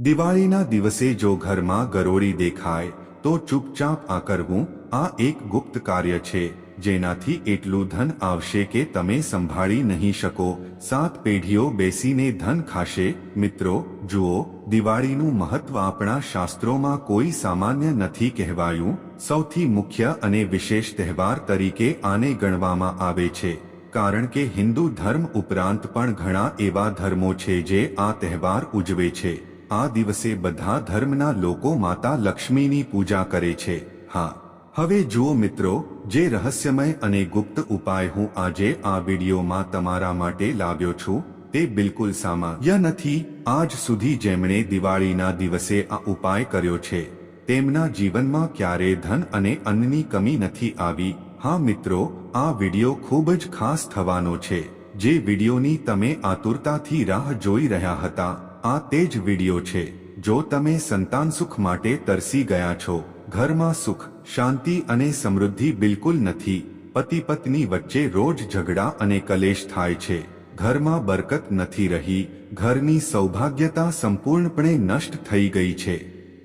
દિવાળીના દિવસે જો ઘરમાં ગરોળી દેખાય, તો ચૂપચાપ આ કરવું, આ એક ગુપ્ત કાર્ય છે, જેનાથી એટલું ધન આવશે કે તમે સંભાળી નહીં શકો. સાત પેઢીઓ બેસીને ધન ખાશે. મિત્રો, જુઓ, દિવાળીનું મહત્વ આપણા શાસ્ત્રોમાં કોઈ સામાન્ય નથી કહેવાયું. સૌથી મુખ્ય અને વિશેષ તહેવાર તરીકે આને ગણવામાં આવે છે. કારણ કે હિન્દુ ધર્મ ઉપરાંત પણ ઘણા એવા ધર્મો છે જે આ તહેવાર ઉજવે છે. આ દિવસે બધા ધર્મના લોકો માતા લક્ષ્મીની પૂજા કરે છે. હા. હવે જુઓ મિત્રો, જે રહસ્યમય અને ગુપ્ત ઉપાય હું આજે આ વિડીયોમાં તમારા માટે લાવ્યો છું, તે બિલકુલ સામાન્ય નથી. આજ સુધી જેમણે દિવાળીના દિવસે આ ઉપાય કર્યો છે, તેમના જીવનમાં ક્યારે ધન અને અન્નની કમી નથી આવી. હા મિત્રો, આ વીડિયો ખૂબ જ ખાસ થવાનો છે, જે વિડીયોની તમે આતુરતાથી રાહ જોઈ રહ્યા હતા. આ તે જ વીડિયો છે, જો તમે સંતાન સુખ માટે તરસી ગયા છો. ઘરમાં સુખ, શાંતિ અને સમૃદ્ધિ બિલકુલ નથી. પતિ પત્ની વચ્ચે રોજ ઝઘડા અને કલેશ થાય છે. ઘરમાં બરકત નથી રહી. ઘરની સૌભાગ્યતા સંપૂર્ણપણે નષ્ટ થઈ ગઈ છે.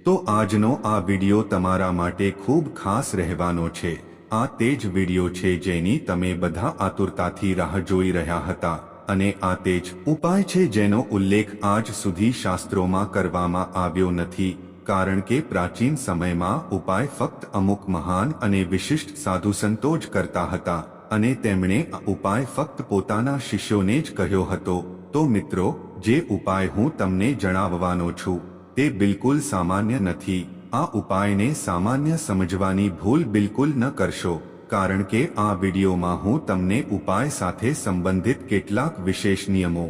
તો આજનો આ વીડિયો તમારા માટે ખૂબ ખાસ રહેવાનો છે. આ તે જ વીડિયો છે જેની તમે બધા આતુરતાથી રાહ જોઈ રહ્યા હતા. અને આ તે જ ઉપાય છે જેનો ઉલ્લેખ આજ સુધી શાસ્ત્રોમાં કરવામાં આવ્યો નથી, કારણ કે પ્રાચીન સમયમાં ઉપાય ફક્ત અમુક મહાન અને વિશિષ્ટ સાધુસંતો જ કરતા હતા, અને તેમણે આ ઉપાય ફક્ત પોતાના શિષ્યોને જ કહ્યો હતો. તો મિત્રો, જે ઉપાય હું તમને જણાવવાનો છું, તે બિલકુલ સામાન્ય નથી. આ ઉપાયને સામાન્ય સમજવાની ભૂલ બિલકુલ ન કરશો. કારણ કે આ વિડીયોમાં હું તમને ઉપાય સાથે સંબંધિત કેટલાક વિશેષ નિયમો,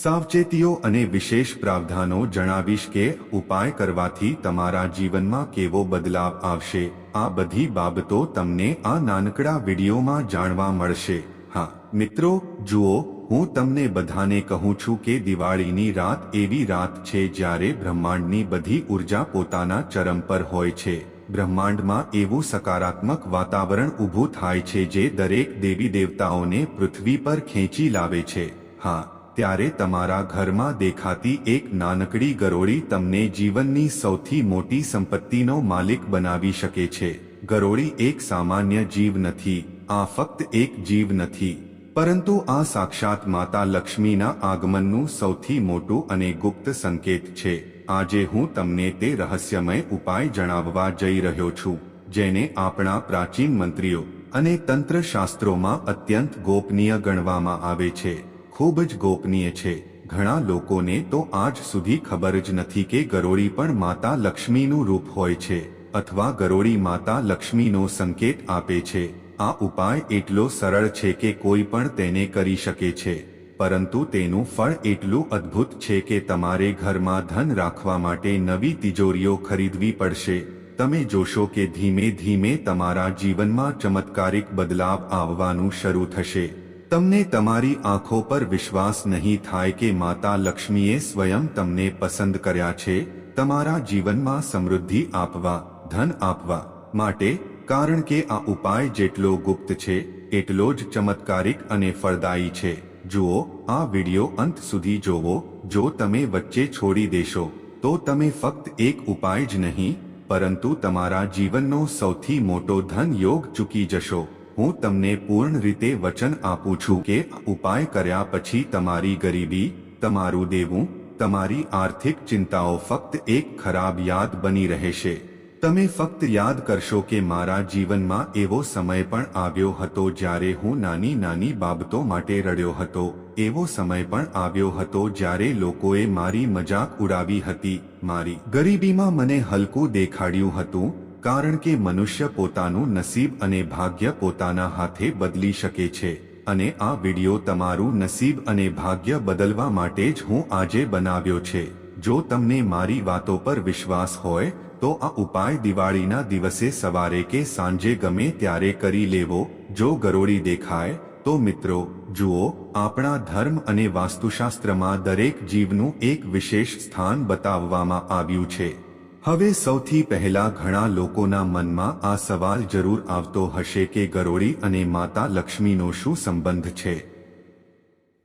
સાવચેતીઓ અને વિશેષ પ્રાવધાનો જણાવીશ કે ઉપાય કરવાથી તમારા જીવનમાં કેવો બદલાવ આવશે. આ બધી બાબતો તમને આ નાનકડા વિડીયોમાં જાણવા મળશે. હા, મિત્રો, જુઓ, હું તમને બધાને કહું છું કે દિવાળીની રાત એવી રાત છે જ્યારે બ્રહ્માંડની બધી ઊર્જા પોતાના ચરમ પર હોય છે. બ્રહ્માંડમાં એવું સકારાત્મક વાતાવરણ ઊભું થાય છે જે દરેક દેવી દેવતાઓને પૃથ્વી પર ખેંચી લાવે છે. હા, ત્યારે તમારા ઘરમાં દેખાતી એક નાનકડી ગરોળી તમને જીવનની સૌથી મોટી સંપત્તિનો માલિક બનાવી શકે છે. ગરોળી એક સામાન્ય જીવ નથી, આ ફક્ત એક જીવ નથી. પરંતુ આ સાક્ષાત માતા લક્ષ્મીના આગમનનું સૌથી મોટું અને ગુપ્ત સંકેત છે. આજે હું તમને તે રહસ્યમય ઉપાય જણાવવા જઈ રહ્યો છું, જેને આપણા પ્રાચીન મંત્રીઓ અને તંત્રશાસ્ત્રોમાં અત્યંત ગોપનીય ગણવામાં આવે છે. ખૂબ જ ગોપનીય છે. ઘણા લોકોને તો આજ સુધી ખબર જ નથી કે ગરોળી પણ માતા લક્ષ્મીનું રૂપ હોય છે, અથવા ગરોળી માતા લક્ષ્મીનો સંકેત આપે છે. આ ઉપાય એટલો સરળ છે કે કોઈ પણ તેને કરી શકે છે. પરંતુ તેનું ફળ એટલું અદ્ભુત છે કે તમારે ઘરમાં ધન રાખવા માટે નવી તિજોરીઓ ખરીદવી પડશે. તમે જોશો કે ધીમે ધીમે તમારા જીવનમાં ચમત્કારિક બદલાવ આવવાનું શરૂ થશે. તમને તમારી આંખો પર વિશ્વાસ નહીં થાય કે માતા લક્ષ્મીએ સ્વયં તમને પસંદ કર્યા છે. તમારા જીવનમાં સમૃદ્ધિ આપવા, ધન આપવા માટે, કારણ કે આ ઉપાય જેટલો ગુપ્ત છે, એટલો જ ચમત્કારિક અને ફળદાયી છે. જુઓ, આ વિડિયો અંત સુધી જોવો, જો તમે વચ્ચે છોડી દેશો, તો તમે ફક્ત એક ઉપાય જ નહીં, પરંતુ તમારા જીવનનો સૌથી મોટો ધન યોગ ચૂકી જશો. હું તમને પૂર્ણ રીતે વચન આપું છું કે ઉપાય કર્યા પછી તમારી ગરીબી, તમારું દેવું, તમારી આર્થિક ચિંતાઓ ફક્ત એક ખરાબ યાદ બની રહેશે. તમે ફક્ત યાદ કરશો કે મારા જીવનમાં એવો સમય પણ આવ્યો હતો જ્યારે હું નાની નાની બાબતો માટે રડ્યો હતો. એવો સમય પણ આવ્યો હતો જ્યારે લોકોએ મારી મજાક ઉડાવી હતી. મારી ગરીબીમાં મને હલકું દેખાડ્યું હતું, કારણ કે મનુષ્ય પોતાનું નસીબ અને ભાગ્ય પોતાના હાથે બદલી શકે છે. અને આ વિડિયો તમારું નસીબ અને ભાગ્ય બદલવા માટે જ હું આજે બનાવ્યો છે. જો તમને મારી વાતો પર વિશ્વાસ હોય તો આ ઉપાય દિવાળીના દિવસે સવારે કે સાંજે ગમે ત્યારે કરી લેવો. જો ગરોળી દેખાય, તો મિત્રો, જુઓ, આપણા ધર્મ અને વાસ્તુશાસ્ત્રમાં દરેક જીવનું એક વિશેષ સ્થાન બતાવવામાં આવ્યું છે. હવે સૌથી પહેલા ઘણા લોકોના મનમાં આ સવાલ જરૂર આવતો હશે કે ગરોળી અને માતા લક્ષ્મીનો શું સંબંધ છે?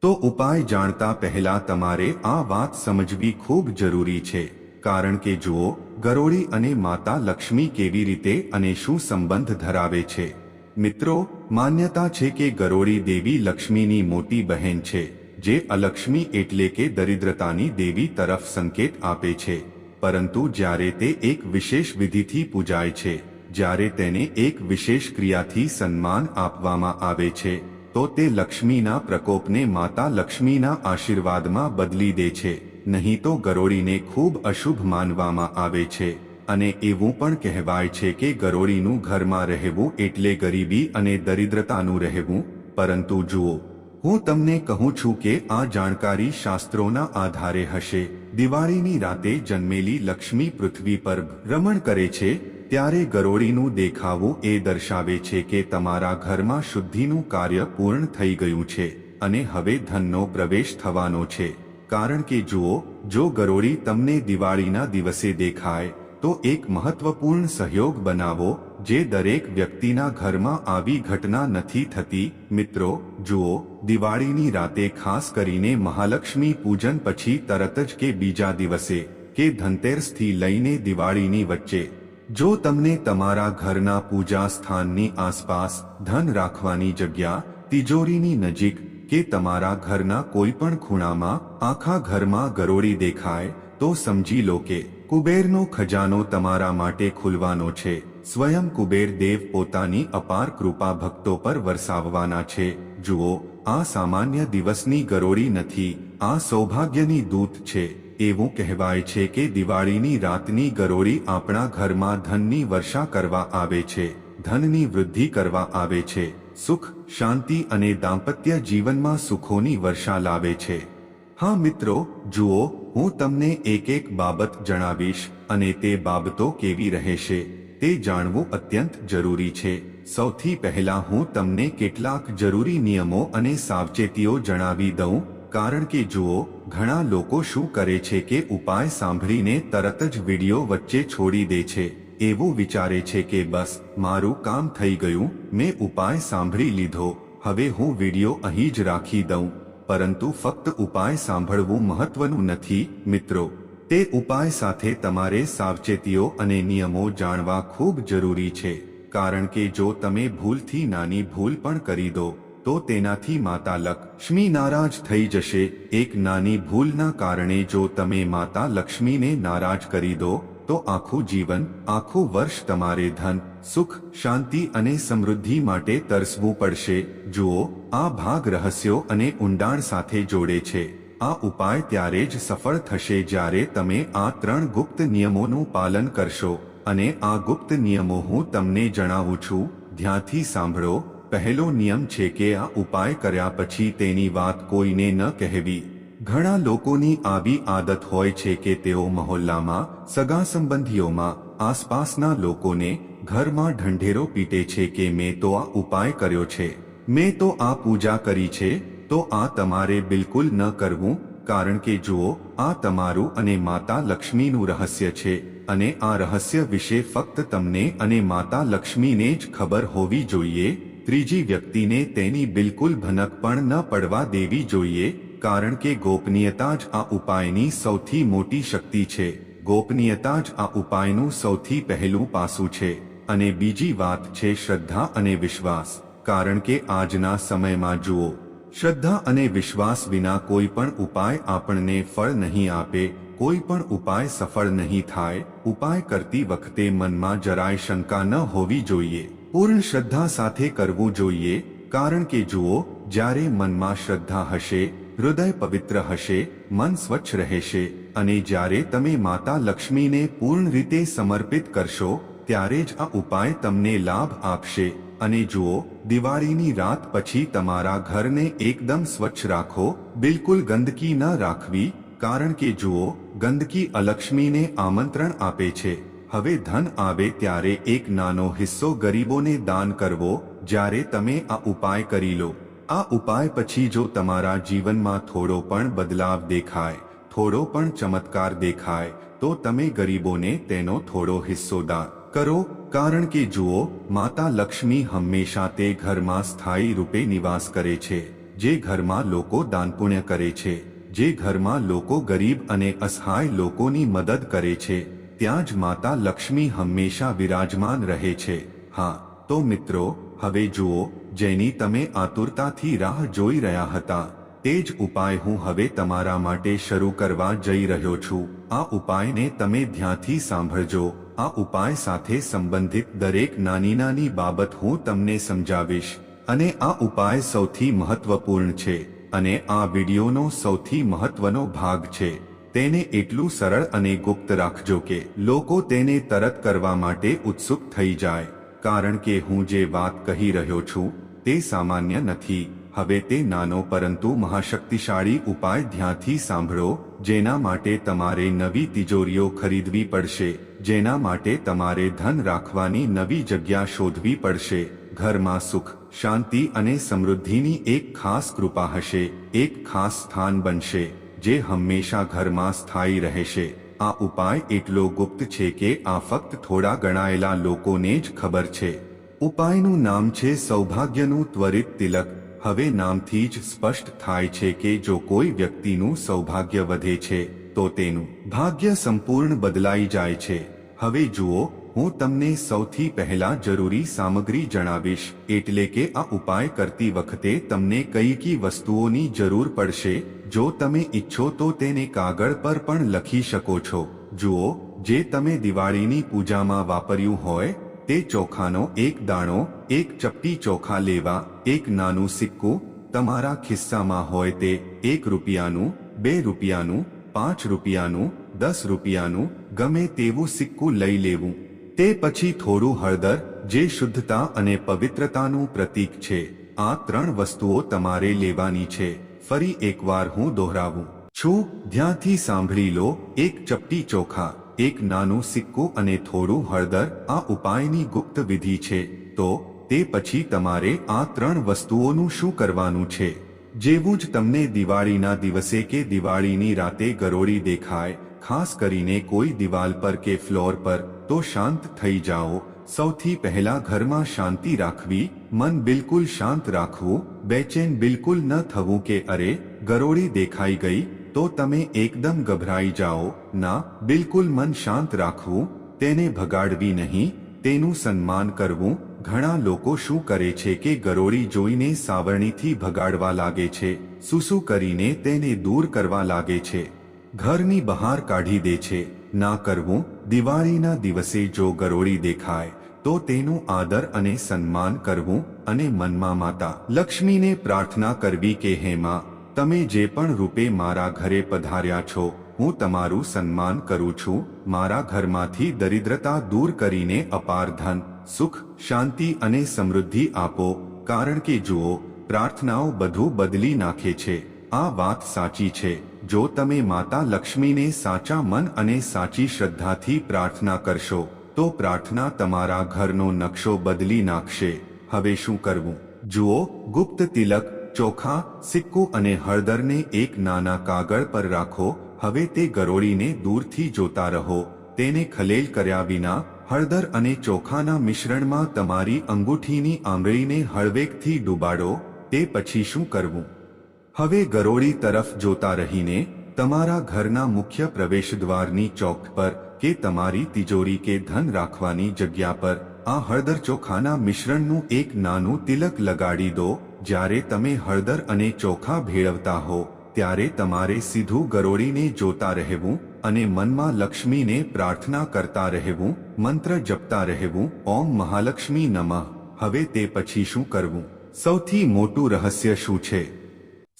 તો ઉપાય જાણતા પહેલા તમારે આ વાત સમજવી ખૂબ જરૂરી છે. કારણ કે જુઓ ગરોળી અને માતા લક્ષ્મી કેવી રીતે અને શું સંબંધ ધરાવે છે? મિત્રો, માન્યતા છે કે ગરોળી દેવી લક્ષ્મીની મોટી બહેન છે, જે અલક્ષ્મી એટલે કે દરિદ્રતાની દેવી તરફ સંકેત આપે છે. પરંતુ જ્યારે તે એક વિશેષ વિધિથી પૂજાય છે, જ્યારે તેને એક વિશેષ ક્રિયાથી સન્માન આપવામાં આવે છે, તો તે લક્ષ્મીના પ્રકોપને માતા લક્ષ્મીના આશીર્વાદમાં બદલી દે છે. નહીં તો ગરોળીને ખૂબ અશુભ માનવામાં આવે છે. અને એવું પણ કહેવાય છે કે ગરોળીનું ઘરમાં રહેવું એટલે ગરીબી અને દરિદ્રતાનું રહેવું. પરંતુ જુઓ, હું તમને કહું છું કે આ જાણકારી શાસ્ત્રોના આધારે હશે. દિવાળીની રાતે જન્મેલી લક્ષ્મી પૃથ્વી પર ભ્રમણ કરે છે, ત્યારે ગરોળીનું દેખાવું એ દર્શાવે છે કે તમારા ઘરમાં શુદ્ધિનું કાર્ય પૂર્ણ થઈ ગયું છે અને હવે ધનનો પ્રવેશ થવાનો છે. કારણ કે જુઓ, જો ગરોળી તમને દિવાળીના દિવસે દેખાય, તો એક મહત્વપૂર્ણ સહયોગ બનાવો, જે દરેક વ્યક્તિના ઘરમાં આવી ઘટના નથી થતી. મિત્રો, જુઓ, દિવાળીની રાતે ખાસ કરીને મહાલક્ષ્મી પૂજન પછી તરત જ કે બીજા દિવસે, કે ધનતેરસથી લઈને દિવાળીની વચ્ચે. જો તમને તમારા ઘરના પૂજા સ્થાનની આસપાસ ધન રાખવાની જગ્યા, તિજોરીની નજીક કે તમારા ઘરના કોઈ પણ ખૂણામાં, આખા ઘરમાં ગરોળી દેખાય, તો સમજી લો કે કુબેરનો ખજાનો તમારા માટે ખુલવાનો છે. સ્વયં કુબેર દેવ પોતાની અપાર કૃપા ભક્તો પર વરસાવવાના છે. જુઓ, આ સામાન્ય દિવસની ગરોળી નથી, આ સૌભાગ્યની દૂત છે. એવું કહેવાય છે કે દિવાળીની રાતની ગરોળી આપણા ઘરમાં ધનની વર્ષા કરવા આવે છે, ધનની વૃદ્ધિ કરવા આવે છે. સુખ શાંતિ અને દાંપત્ય જીવનમાં સુખોની વર્ષા લાવે છે. હા મિત્રો, જુઓ, હું તમને એક એક બાબત જણાવીશ અને તે બાબતો કેવી રહેશે તે જાણવું અત્યંત જરૂરી છે. સૌથી પહેલા હું તમને કેટલાક જરૂરી નિયમો અને સાવચેતીઓ જણાવી દઉં, કારણ કે જુઓ, ઘણા લોકો શું કરે છે કે ઉપાય સાંભળીને તરત જ વીડિયો વચ્ચે છોડી દે છે. એવું વિચારે છે કે બસ, મારું કામ થઈ ગયું, મેં ઉપાય સાંભળી લીધો, હવે હું વીડિયો અહીં જ રાખી દઉં. પરંતુ ફક્ત ઉપાય સાંભળવું મહત્વનું નથી, મિત્રો. તે ઉપાય સાથે તમારે સાવચેતીઓ અને નિયમો જાણવા ખૂબ જરૂરી છે. કારણ કે જો તમે ભૂલથી નાની ભૂલ પણ કરી દો, તો તેનાથી માતા લક્ષ્મી નારાજ થઈ જશે. એક નાની ભૂલના કારણે જો તમે માતા લક્ષ્મીને નારાજ કરી દો તો આખું જીવન, આખું વર્ષ તમારે ધન, સુખ, શાંતિ અને સમૃદ્ધિ માટે તરસવું પડશે. જુઓ, આ ભાગ રહસ્યો અને ઊંડાણ સાથે જોડે છે. આ ઉપાય ત્યારે જ સફળ થશે જ્યારે તમે આ ત્રણ ગુપ્ત નિયમોનું પાલન કરશો. અને આ ગુપ્ત નિયમો હું તમને જણાવું છું. ધ્યાનથી સાંભળો, પહેલો નિયમ છે કે આ ઉપાય કર્યા પછી તેની વાત કોઈને ન કહેવી. ઘણા લોકોની આવી આદત હોય છે કે તેઓ મહોલ્લામાં સગા સંબંધીઓમાં આસપાસના લોકોને ઘરમાં ઢંઢેરો પીટે છે કે મેં તો આ ઉપાય કર્યો છે. મેં તો આ પૂજા કરી છે, તો આ તમારે બિલકુલ ન કરવું, કારણ કે જુઓ, આ તમારું અને માતા લક્ષ્મીનું રહસ્ય છે, અને આ રહસ્ય વિશે ફક્ત તમને અને માતા લક્ષ્મીને જ ખબર હોવી જોઈએ, ત્રીજી વ્યક્તિને તેની બિલકુલ ભનક પણ ન પડવા દેવી જોઈએ કારણ કે ગોપનીયતા જ આ ઉપાયની સૌથી મોટી શક્તિ છે. ગોપનીયતા જ આ ઉપાયનું સૌથી પહેલું પાસું છે. અને બીજી વાત છે શ્રદ્ધા અને વિશ્વાસ. કારણ કે આજના સમયમાં જુઓ, શ્રદ્ધા અને વિશ્વાસ વિના કોઈ પણ ઉપાય આપણને ફળ નહીં આપે, કોઈ પણ ઉપાય સફળ નહીં થાય, ઉપાય કરતી વખતે મનમાં જરાય શંકા ન હોવી જોઈએ. પૂર્ણ શ્રદ્ધા સાથે કરવું જોઈએ, કારણ કે જુઓ, જ્યારે મનમાં શ્રદ્ધા હશે હૃદય પવિત્ર હશે, મન સ્વચ્છ રહેશે અને જ્યારે તમે માતા લક્ષ્મીને પૂર્ણ રીતે સમર્પિત કરશો, ત્યારે જ આ ઉપાય તમને લાભ આપશે. અને જુઓ, દિવાળીની રાત પછી તમારા ઘરને એકદમ સ્વચ્છ રાખો, બિલકુલ ગંદકી ન રાખવી, કારણ કે જુઓ, ગંદકી અલક્ષ્મીને આમંત્રણ આપે છે. હવે ધન આવે ત્યારે એક નાનો હિસ્સો ગરીબોને દાન કરવો, જ્યારે તમે આ ઉપાય કરી લો. આ ઉપાય પછી જો તમારા જીવનમાં થોડો પણ બદલાવ દેખાય, થોડો પણ ચમત્કાર દેખાય, તો તમે ગરીબોને તેનો થોડો હિસ્સો દાન કરો. કારણ કે જુઓ, માતા લક્ષ્મી હંમેશા તે ઘરમાં સ્થાયી રૂપે નિવાસ કરે છે, જે ઘરમાં લોકો દાનપુણ્ય કરે છે, જે ઘરમાં લોકો ગરીબ અને અસહાય લોકોની મદદ કરે છે, ત્યાં જ માતા લક્ષ્મી હંમેશા વિરાજમાન રહે છે. હા, તો મિત્રો, હવે જુઓ જેની તમે આતુરતાથી રાહ જોઈ રહ્યા હતા, તે જ ઉપાય હું હવે તમારા માટે શરૂ કરવા જઈ રહ્યો છું. આ ઉપાયને તમે ધ્યાનથી સાંભળજો. આ ઉપાય સાથે સંબંધિત દરેક નાની નાની બાબત હું તમને સમજાવીશ. અને આ ઉપાય સૌથી મહત્વપૂર્ણ છે અને આ વિડિયોનો સૌથી મહત્વનો ભાગ છે. તેને એટલું સરળ અને ગુપ્ત રાખજો કે લોકો તેને તરત કરવા માટે ઉત્સુક થઈ જાય. કારણ કે હું જે વાત કહી રહ્યો છું તે સામાન્ય નથી. હવે તે નાનો પરંતુ મહાશક્તિશાળી ઉપાય ધ્યાનથી સાંભળો, જેના માટે તમારે નવી તિજોરીઓ ખરીદવી પડશે, જેના માટે તમારે ધન રાખવાની નવી જગ્યા શોધવી પડશે. ઘરમાં સુખ, શાંતિ અને સમૃદ્ધિની એક ખાસ કૃપા હશે, એક ખાસ સ્થાન બનશે, જે હંમેશા ઘરમાં સ્થાયી રહેશે. આ ઉપાય એટલો ગુપ્ત છે કે આ ફક્ત થોડા ગણાયેલા લોકોને જ ખબર છે. ઉપાયનું નામ છે સૌભાગ્યનું ત્વરિત તિલક. હવે નામથી જ સ્પષ્ટ થાય છે કે જો કોઈ વ્યક્તિનું સૌભાગ્ય વધે છે, તો તેનું ભાગ્ય સંપૂર્ણ બદલાઈ જાય છે. હવે જુઓ, હું તમને સૌથી પહેલા જરૂરી સામગ્રી જણાવીશ, એટલે કે આ ઉપાય કરતી વખતે તમને કઈ કઈ વસ્તુઓની જરૂર પડશે, જો તમે ઈચ્છો તો તેને કાગળ પર પણ લખી શકો છો. જુઓ, જે તમે દિવાળીની પૂજામાં વાપર્યું હોય તે ચોખાનો એક દાણો, એક ચપટી ચોખા લેવા, એક નાનું સિક્કું, તમારા ખિસ્સામાં હોય તે એક રૂપિયાનું, બે રૂપિયાનું, પાંચ રૂપિયાનું, દસ રૂપિયાનું, ગમે તેવું સિક્કું લઈ લેવું. તે પછી થોડું હળદર, જે શુદ્ધતા અને પવિત્રતાનું પ્રતીક છે, આ ત્રણ વસ્તુઓ તમારે લેવાની છે. ફરી એકવાર હું દોહરાવું છું. ધ્યાનથી સાંભળી લો, એક ચપટી ચોખા. એક નાનું સિક્કું અને થોડું હળદર આ ઉપાયની ગુપ્ત વિધિ છે, તો તે પછી તમારે આ ત્રણ વસ્તુઓનું શું કરવાનું છે? જેવું જ તમને દિવાળીના દિવસે કે દિવાળીની રાતે ગરોળી દેખાય, ખાસ કરીને કોઈ દિવાલ પર કે ફ્લોર પર, તો શાંત થઈ જાઓ. સૌથી પહેલા ઘરમાં શાંતિ રાખવી, મન બિલકુલ શાંત રાખવું, બેચેન બિલકુલ ન થવું કે અરે, ગરોળી દેખાઈ ગઈ તો તમે એકદમ ગભરાઈ જાઓ. ના, બિલકુલ મન શાંત રાખવું, તેને ભગાડવી નહીં, તેનું સન્માન કરવું. ઘણા લોકો શું કરે છે કે ગરોળી જોઈને સાવરણીથી ભગાડવા લાગે છે, સુસુ કરીને તેને દૂર કરવા લાગે છે. ઘરની બહાર કાઢી દે છે. ના કરવું, દિવાળીના દિવસે જો ગરોળી દેખાય, તો તેનું આદર અને સન્માન કરવું અને મનમાં માતા લક્ષ્મીને પ્રાર્થના કરવી કે, હે માં તમે જે પણ રૂપે મારા ઘરે પધાર્યા છો, હું તમારું સન્માન કરું છું. મારા ઘરમાંથી દરિદ્રતા દૂર કરીને અપાર ધન, સુખ, શાંતિ અને સમૃદ્ધિ આપો. કારણ કે જુઓ, પ્રાર્થનાઓ બધું બદલી નાખે છે. આ વાત સાચી છે. જો તમે માતા લક્ષ્મીને સાચા મન અને સાચી શ્રદ્ધાથી પ્રાર્થના કરશો, તો પ્રાર્થના તમારા ઘરનો નકશો બદલી નાખશે. હવે શું કરવું? જુઓ, ગુપ્ત તિલક ચોખા, સિક્કો અને હળદરને એક નાના કાગળ પર રાખો, હવે તે ગરોળીને દૂરથી જોતા રહો. તેને ખલેલ કર્યા વિના, હળદર અને ચોખાના મિશ્રણમાં તમારી અંગૂઠીની આંગળીને હળવેકથી ડૂબાડો, તે પછી શું કરવું? હવે ગરોળી તરફ જોતા રહીને, તમારા ઘરના મુખ્ય પ્રવેશદ્વારની ચોક પર કે તમારી તિજોરી કે ધન રાખવાની જગ્યા પર, આ હળદર ચોખાના મિશ્રણનું એક નાનું તિલક લગાડી દો. જ્યારે તમે હળદર અને ચોખા ભેળવતા હો, ત્યારે તમારે સીધું ગરોળીને જોતા રહેવું અને મનમાં લક્ષ્મીને પ્રાર્થના કરતા રહેવું, મંત્ર જપતા રહેવું, ઓમ મહાલક્ષ્મી નમઃ. હવે તે પછી શું કરવું? સૌથી મોટું રહસ્ય શું છે?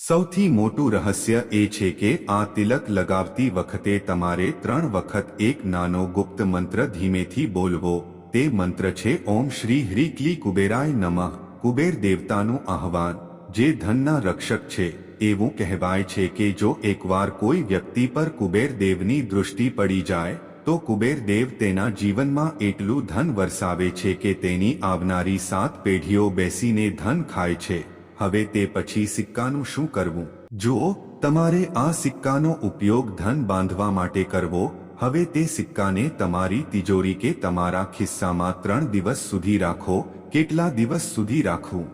સૌથી મોટું રહસ્ય એ છે કે આ તિલક લગાવતી વખતે તમારે ત્રણ વખત એક નાનો ગુપ્ત મંત્ર ધીમેથી બોલવો. તે મંત્ર છે, ઓમ શ્રી હ્રી કુબેરાય નમઃ. કુબેર દેવતાનું આહવાન, જે ધનના રક્ષક છે, એવું કહેવાય છે કે જો એકવાર કોઈ વ્યક્તિ પર કુબેર દેવની દૃષ્ટિ પડી જાય, તો કુબેર દેવ તેના જીવનમાં એટલું ધન વરસાવે છે કે તેની આવનારી સાત પેઢીઓ બેસીને ધન ખાય છે. હવે તે પછી સિક્કાનું શું કરવું? જુઓ, તમારે આ સિક્કાનો ઉપયોગ ધન બાંધવા માટે કરવો, હવે તે સિક્કાને તમારી તિજોરી કે તમારા ખિસ્સામાં ત્રણ દિવસ સુધી રાખો કેટલા દિવસ સુધી રાખવું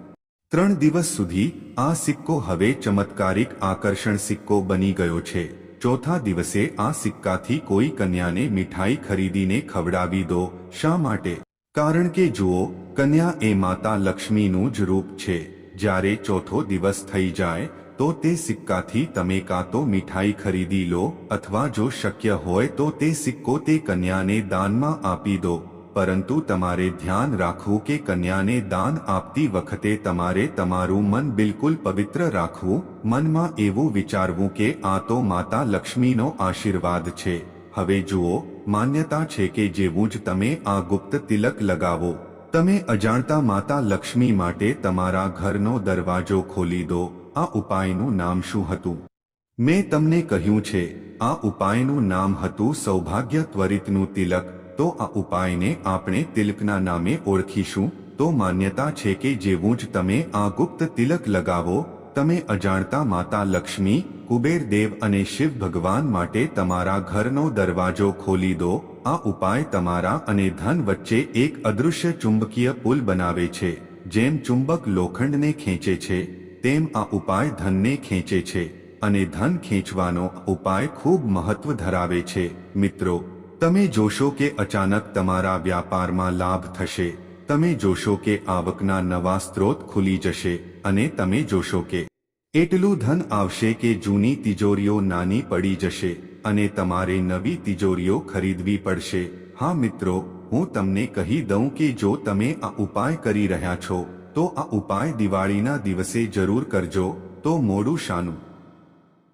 ત્રણ દિવસ સુધી આ સિક્કો હવે ચમત્કારિક આકર્ષણ સિક્કો બની ગયો છે. ચોથા દિવસે આ સિક્કાથી કોઈ કન્યાને મીઠાઈ ખરીદીને ખવડાવી દો, શા માટે? કારણ કે જુઓ, કન્યા એ માતા લક્ષ્મીનું જ રૂપ છે. જ્યારે ચોથો દિવસ થઈ જાય, તો તે સિક્કાથી તમે કાં તો મીઠાઈ ખરીદી લો, અથવા જો શક્ય હોય તો તે સિક્કો તે કન્યાને દાનમાં આપી દો. પરંતુ તમારે ધ્યાન રાખવું કે કન્યાને દાન આપતી વખતે તમારે તમારું મન બિલકુલ પવિત્ર રાખવું, મનમાં એવું વિચારવું કે આ તો માતા લક્ષ્મીનો આશીર્વાદ છે. હવે જુઓ, માન્યતા છે કે જેવું જ તમે આ ગુપ્ત તિલક લગાવો. તમે અજાણતા માતા લક્ષ્મી માટે તમારા ઘરનો દરવાજો ખોલી દો. આ ઉપાયનું નામ શું હતું? મેં તમને કહ્યું છે, આ ઉપાયનું નામ હતું સૌભાગ્ય ત્વરિતનું તિલક. તો આ ઉપાયને આપણે તિલકના નામે ઓળખીશું. તો માન્યતા છે કે જેવું જ તમે આ ગુપ્ત તિલક લગાવો, તમે અજાણતા માતા લક્ષ્મી, કુબેર દેવ અને શિવ ભગવાન માટે તમારા ઘરનો દરવાજો ખોલી દો. આ ઉપાય તમારા અને ધન વચ્ચે એક અદૃશ્ય ચુંબકીય પુલ બનાવે છે, જેમ ચુંબક લોખંડને ખેંચે છે, તેમ આ ઉપાય ધનને ખેંચે છે, અને ધન ખેંચવાનો ઉપાય ખૂબ મહત્વ ધરાવે છે. મિત્રો તમે જોશો કે અચાનક તમારા વ્યાપારમાં લાભ થશે. તમે જોશો કે આવકના નવા સ્ત્રોત ખુલી જશે અને તમે જોશો કે એટલું ધન આવશે કે જૂની તિજોરીઓ નાની પડી જશે અને તમારે નવી તિજોરીઓ ખરીદવી પડશે. હા મિત્રો, હું તમને કહી દઉં કે જો તમે આ ઉપાય કરી રહ્યા છો, તો આ ઉપાય દિવાળીના દિવસે જરૂર કરજો, તો મોડું શાનું.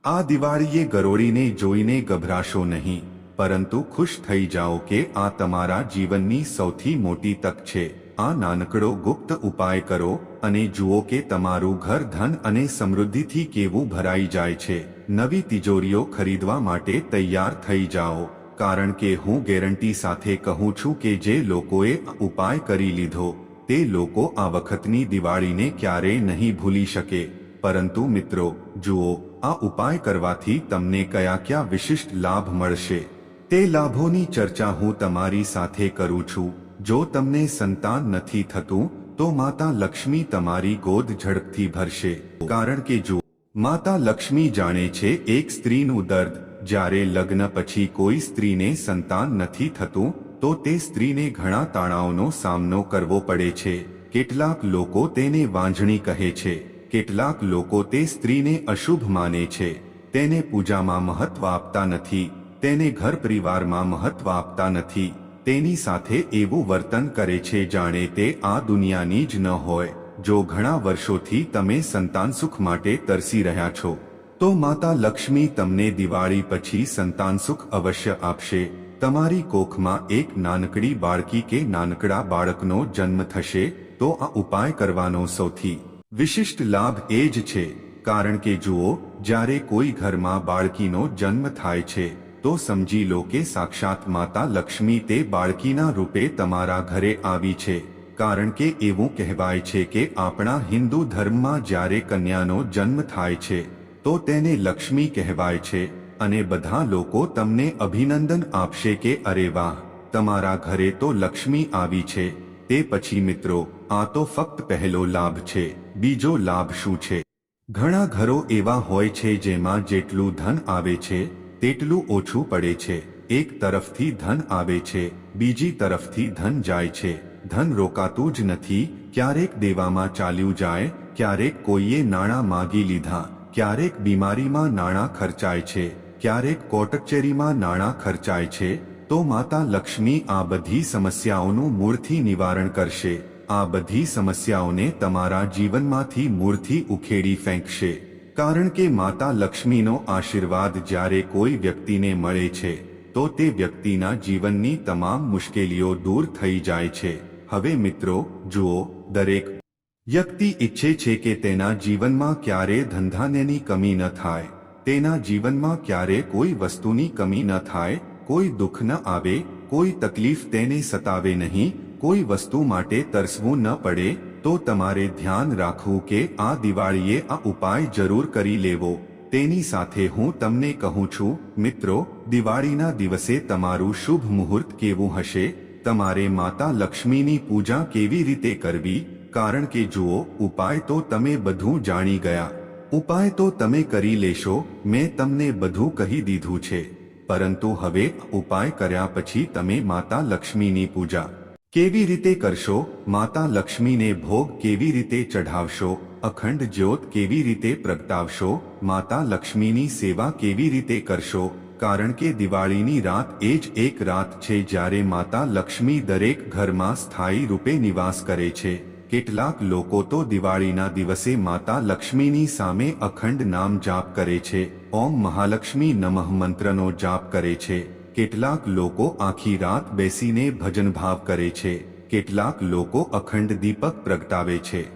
આ દિવાળીએ ગરોળીને જોઈને ગભરાશો નહીં. પરંતુ ખુશ થઈ જાઓ કે આ તમારા જીવનની સૌથી મોટી તક છે. આ નાનકડો ગુપ્ત ઉપાય કરો અને જુઓ કે તમારું ઘર ધન અને સમૃદ્ધિથી કેવું ભરાઈ જાય છે. નવી તિજોરીઓ ખરીદવા માટે તૈયાર થઈ જાઓ, કારણ કે હું ગેરંટી સાથે કહું છું કે જે લોકોએ ઉપાય કરી લીધો, તે લોકો આ વખતની દિવાળીને ક્યારેય નહીં ભૂલી શકે. પરંતુ મિત્રો, જુઓ, આ ઉપાય કરવાથી તમને કયા કયા વિશિષ્ટ લાભ મળશે? તે લાભોની ચર્ચા હું તમારી સાથે કરું છું. જો તમને સંતાન નથી થતું, તો માતા લક્ષ્મી તમારી ગોદ ઝડપથી ભરશે. કારણ કે જો માતા લક્ષ્મી જાણે છે એક સ્ત્રીનું દર્દ, જ્યારે લગ્ન પછી કોઈ સ્ત્રીને સંતાન નથી થતું, તો તે સ્ત્રીને ઘણા તાણાઓનો સામનો કરવો પડે છે. કેટલાક લોકો તેને વાંઝણી કહે છે. કેટલાક લોકો તે સ્ત્રીને અશુભ માને છે. તેને પૂજામાં મહત્વ આપતા નથી. તેને ઘર પરિવારમાં મહત્વ આપતા નથી. તેની સાથે એવું વર્તન કરે છે, જાણે તે આ દુનિયાની જ ન હોય. જો ઘણા વર્ષોથી તમે સંતાન સુખ માટે તરસી રહ્યા છો, તો માતા લક્ષ્મી તમને દિવાળી પછી સંતાન સુખ અવશ્ય આપશે. તમારી કોખમાં એક નાનકડી બાળકી કે નાનકડા બાળકનો જન્મ થશે, તો આ ઉપાય કરવાનો સૌથી વિશિષ્ટ લાભ એ જ છે. કારણ કે જુઓ, જ્યારે કોઈ ઘરમાં બાળકીનો જન્મ થાય છે તો સમજી લો કે સાક્ષાત માતા લક્ષ્મી તે બાળકીના રૂપે તમારા ઘરે આવી છે, કારણ કે એવું કહેવાય છે કે આપણા હિન્દુ ધર્મમાં જ્યારે કન્યાનો જન્મ થાય છે, તો તેને લક્ષ્મી કહેવાય છે, અને બધા લોકો તમને અભિનંદન આપશે કે અરે વાહ, તમારા ઘરે તો લક્ષ્મી આવી છે, તે પછી મિત્રો, આ તો ફક્ત પહેલો લાભ છે, બીજો લાભ શું છે? ઘણા ઘરો એવા હોય છે જેમાં જેટલું ધન આવે છે તેટલું ઓછું પડે છે. એક તરફથી ધન આવે છે, બીજી તરફથી ધન જાય છે. ધન રોકાતું જ નથી, ક્યારેક દેવામાં ચાલ્યું જાય, ક્યારેક કોઈએ નાણાં માગી લીધા, ક્યારેક બીમારીમાં નાણાં ખર્ચાય છે, ક્યારેક કોટકચેરીમાં નાણાં ખર્ચાય છે, તો માતા લક્ષ્મી આ બધી સમસ્યાઓનું મૂળથી નિવારણ કરશે. આ બધી સમસ્યાઓને તમારા જીવનમાંથી મૂળથી ઉખેડી ફેંકશે. કારણ કે માતા લક્ષ્મીનો આશીર્વાદ જ્યારે કોઈ વ્યક્તિને મળે છે, તો તે વ્યક્તિના જીવનની તમામ મુશ્કેલીઓ દૂર થઈ જાય છે. હવે મિત્રો, જુઓ, દરેક વ્યક્તિ ઈચ્છે છે કે તેના જીવનમાં ક્યારે ધંધાનેની કમી ન થાય. તેના જીવનમાં ક્યારે કોઈ વસ્તુની કમી ન થાય, કોઈ દુઃખ ન આવે, કોઈ તકલીફ તેને સતાવે નહીં, કોઈ વસ્તુ માટે તરસવું ન પડે તો તમારે ધ્યાન રાખવું કે આ દિવાળીએ આ ઉપાય જરૂર કરી લેવો. તેની સાથે હું તમને કહું છું, મિત્રો, દિવાળીના દિવસે તમારું શુભ મુહૂર્ત કેવું હશે? તમારે માતા લક્ષ્મીની પૂજા કેવી રીતે કરવી? કારણ કે જુઓ, ઉપાય તો તમે બધું જાણી ગયા. ઉપાય તો તમે કરી લેશો, મેં તમને બધું કહી દીધું છે. પરંતુ હવે ઉપાય કર્યા પછી તમે માતા લક્ષ્મીની પૂજા કેવી રીતે કરશો? માતા લક્ષ્મીને ભોગ કેવી રીતે ચઢાવશો? અખંડ જ્યોત કેવી રીતે પ્રગટાવશો? માતા લક્ષ્મીની સેવા કેવી રીતે કરશો? કારણ કે દિવાળીની રાત એ જ એક રાત છે જ્યારે માતા લક્ષ્મી દરેક ઘરમાં સ્થાયી રૂપે નિવાસ કરે છે. કેટલાક લોકો તો દિવાળીના દિવસે માતા લક્ષ્મીની સામે અખંડ નામ જાપ કરે છે. ઓમ મહાલક્ષ્મી નમઃ મંત્રનો જાપ કરે છે. કેટલાક લોકો આખી રાત બેસીને ભજનભાવ કરે છે. કેટલાક લોકો અખંડ દીપક પ્રગટાવે છે.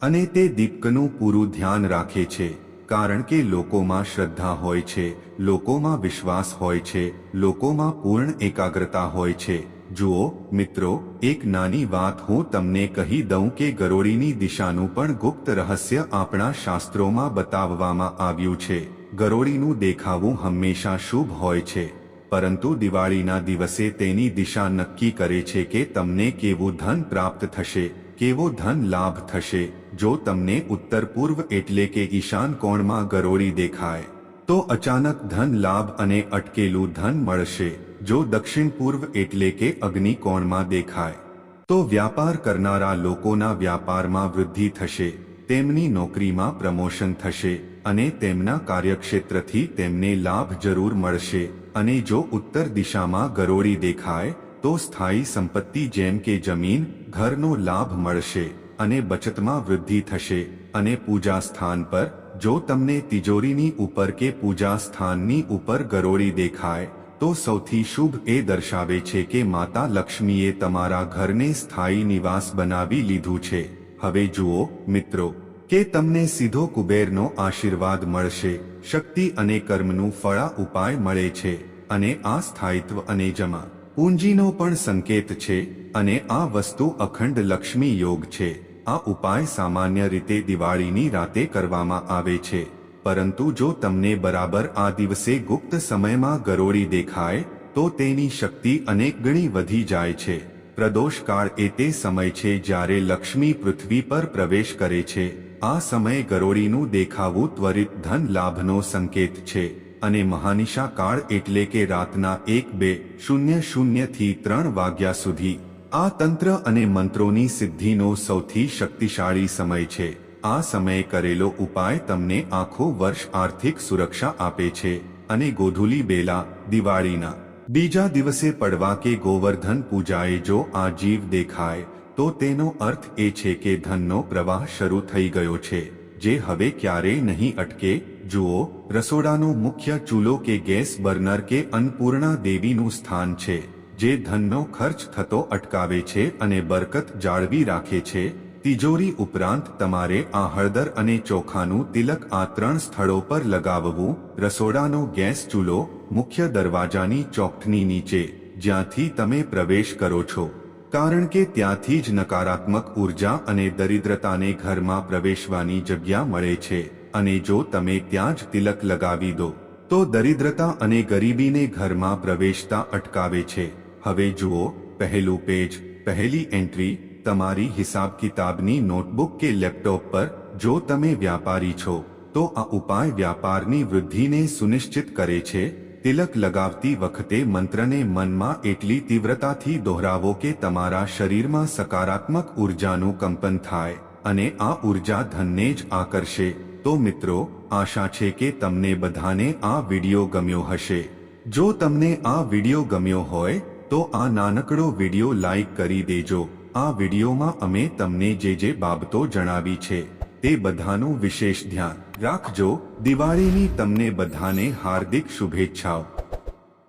અને તે દીપકનું પૂરું ધ્યાન રાખે છે. કારણ કે લોકોમાં શ્રદ્ધા હોય છે, લોકોમાં વિશ્વાસ હોય છે, લોકોમાં પૂર્ણ એકાગ્રતા હોય છે. જુઓ, મિત્રો, એક નાની વાત હું તમને કહી દઉં કે ગરોળીની દિશાનું પણ ગુપ્ત રહસ્ય આપણા શાસ્ત્રોમાં બતાવવામાં આવ્યું છે. ગરોળીનું દેખાવું હંમેશા શુભ હોય છે. પરંતુ દિવાળીના દિવસે તેની દિશા નક્કી કરે છે કે તમને કેવું ધન પ્રાપ્ત થશે, કેવો ધન લાભ થશે, જો તમને ઉત્તર પૂર્વ એટલે કે ઈશાન કોણમાં ગરોળી દેખાય, તો અચાનક ધન લાભ અને અટકેલું ધન મળશે, જો દક્ષિણ પૂર્વ એટલે કે અગ્નિ કોણમાં દેખાય. તો વ્યાપાર કરનારા લોકોના વ્યાપારમાં વૃદ્ધિ થશે. તેમની નોકરીમાં પ્રમોશન થશે અને તેમના કાર્યક્ષેત્રથી તેમને લાભ જરૂર મળશે. અને જો ઉત્તર દિશામાં ગરોળી દેખાય, તો સ્થાયી સંપત્તિ જેમ કે જમીન, ઘરનો લાભ મળશે અને બચતમાં વૃદ્ધિ થશે. અને પૂજા સ્થાન પર, જો તમને તિજોરીની ઉપર કે પૂજા સ્થાનની ઉપર ગરોળી દેખાય, તો સૌથી શુભ એ દર્શાવે છે કે માતા લક્ષ્મીએ તમારા ઘરને સ્થાયી નિવાસ બનાવી લીધું છે. હવે જુઓ, મિત્રો, કે તમને સીધો કુબેરનો આશીર્વાદ મળશે, શક્તિ અને કર્મનું ફળા ઉપાય મળે છે, અને આ સ્થાયિત્વ અને જમા પૂંજીનો પણ સંકેત છે, અને આ વસ્તુ અખંડ લક્ષ્મી યોગ છે, આ ઉપાય સામાન્ય રીતે દિવાળીની રાતે કરવામાં આવે છે, પરંતુ જો તમને બરાબર આ દિવસે ગુપ્ત સમયમાં ગરોળી દેખાય, તો તેની શક્તિ અનેક ગણી વધી જાય છે. પ્રદોષકાળ એ તે સમય છે જ્યારે લક્ષ્મી પૃથ્વી પર પ્રવેશ કરે છે. આ સમય ગરોળીનું દેખાવું ત્વરિત ધન લાભનો સંકેત છે અને મહાનિશા કાળ એટલે કે રાતના એક બે શૂન્ય શૂન્યથી ત્રણ વાગ્યા સુધી. આ તંત્ર અને મંત્રોની સિદ્ધિનો સૌથી શક્તિશાળી સમય છે. આ સમયે કરેલો ઉપાય તમને આખો વર્ષ આર્થિક સુરક્ષા આપે છે અને ગોધુલી બેલા, દિવાળીના બીજા દિવસે પડવા કે ગોવર્ધન પૂજાએ જો આ જીવ દેખાય, તો તેનો અર્થ એ છે કે ધનનો પ્રવાહ શરૂ થઈ ગયો છે, જે હવે ક્યારેય નહીં અટકે. જુઓ, રસોડાનો મુખ્ય ચૂલો કે ગેસ બર્નર કે અન્નપૂર્ણા દેવીનું સ્થાન છે, જે ધનનો ખર્ચ થતો અટકાવે છે અને બરકત જાળવી રાખે છે. તિજોરી ઉપરાંત તમારે આ હળદર અને ચોખાનું તિલક આ ત્રણ સ્થળો પર લગાવવું, રસોડાનો ગેસ ચૂલો, મુખ્ય દરવાજાની ચોકઠની નીચે, જ્યાંથી તમે પ્રવેશ કરો છો. કારણ કે ત્યાંથી જ નકારાત્મક ઊર્જા અને દરિદ્રતાને ઘરમાં પ્રવેશવાની જગ્યા મળે છે, અને જો તમે ત્યાં જ તિલક લગાવી દો, તો દરિદ્રતા અને ગરીબીને ઘરમાં પ્રવેશતા અટકાવે છે. હવે જુઓ, પહેલું પેજ, પહેલી એન્ટ્રી તમારી હિસાબ કિતાબની નોટબુક કે લેપટોપ પર જો તમે વ્યાપારી છો, તો આ ઉપાય વ્યાપારની વૃદ્ધિને સુનિશ્ચિત કરે છે. તિલક લગાવતી વખતે મંત્રને મનમાં એટલી તીવ્રતાથી દોહરાવો કે તમારા શરીરમાં સકારાત્મક ઉર્જાનું કંપન થાય અને આ ઊર્જા ધનને જ આકર્ષે. તો મિત્રો, આશા છે કે તમને બધાને આ વિડિયો ગમ્યો હશે. જો તમને આ વિડિયો ગમ્યો હોય, તો આ નાનકડો વિડિયો લાઈક કરી દેજો. આ વિડીયોમાં અમે તમને જે જે બાબતો જણાવી છે, તે બધાનું વિશેષ ધ્યાન રાખજો. દિવાળીની તમને બધાને હાર્દિક શુભેચ્છાઓ.